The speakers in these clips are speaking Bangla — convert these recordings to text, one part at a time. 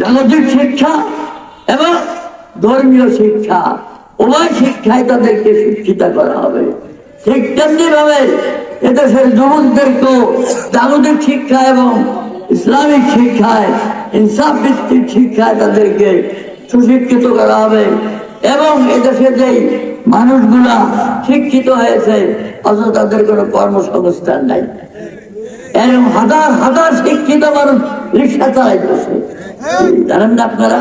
জাগতিক শিক্ষা এবং ধর্মীয় শিক্ষা, উভয় শিক্ষায় তাদেরকে শিক্ষিত করা হবে। ঠিক তেমনি ভাবে এদেশের যুবকদেরকেও জাগতিক শিক্ষা এবং ইসলামিক শিক্ষায় ইনসাফ ভিত্তিক শিক্ষায় তাদেরকে সুশিক্ষিত করা হবে এবং এদেশে যেই মানুষগুলা শিক্ষিত হয়েছে, অথচ তাদের কোনো কর্মসংস্থান নাই। এরকম হাজার হাজার শিক্ষিত মানুষ রিক্সা চালাইতেছে। জানেন না আপনারা?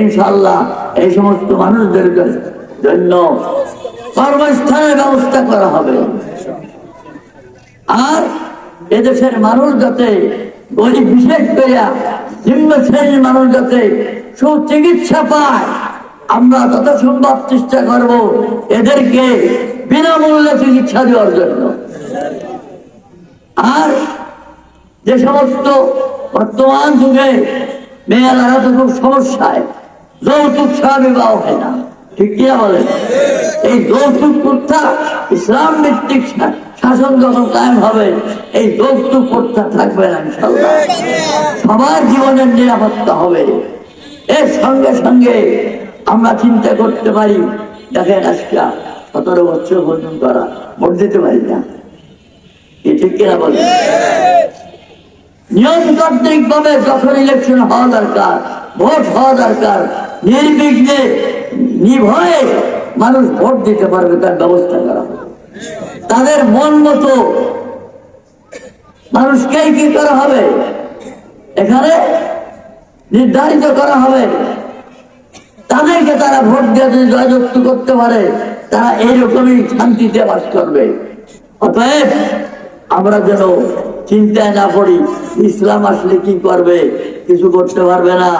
ইনশাল্লাহ এই সমস্ত মানুষদের জন্য কর্মস্থানের ব্যবস্থা করা হবে। আর এদেশের মানুষ যাতে গরিব বিশেষ করে নিম্ন শ্রেণির মানুষ যাতে সুচিকিৎসা পায়, আমরা তত সম্ভব চেষ্টা করব এদেরকে বিনামূল্যে চিকিৎসা দেওয়ার জন্য। আর যে সমস্ত বর্তমান যুগে মেয়েরা তো খুব সমস্যায়। যৌতুক ছাড়া বিবাহ হয় না। ঠিক কিনা বলেন? এই যৌতুক প্রথা ইসলাম ভিত্তিক শাসন যখন কায়েম হবে, এই যৌতুক প্রথা থাকবে না ইনশাল্লাহ সবার জীবনের নিরাপত্তা হবে। এর সঙ্গে সঙ্গে আমরা চিন্তা করতে পারি, দেখেন আজকে সতেরো বছর পর্যন্ত তারা ভোট দিতে পারি না। কি ঠিক কিনা বলেন? নিয়মতান্ত্রিক ভাবে যখন ইলেকশন হওয়া দরকার, ভোট হওয়া দরকার, নির্বিঘ্নে নিভয়ে মানুষ ভোট দিতে পারবে, তার ব্যবস্থা করা তাদের মন মতো মানুষকে কি করা হবে? এখানে নির্ধারিত করা হবে। তাদেরকে তারা ভোট দিয়ে জয়যুক্ত করতে পারে, তারা এইরকমই শান্তিতে বাস করবে। অতএব আমরা যেন চিন্তায় না পড়ি। ইসলাম আসলে কি করবে? কিছু করতে পারবে না।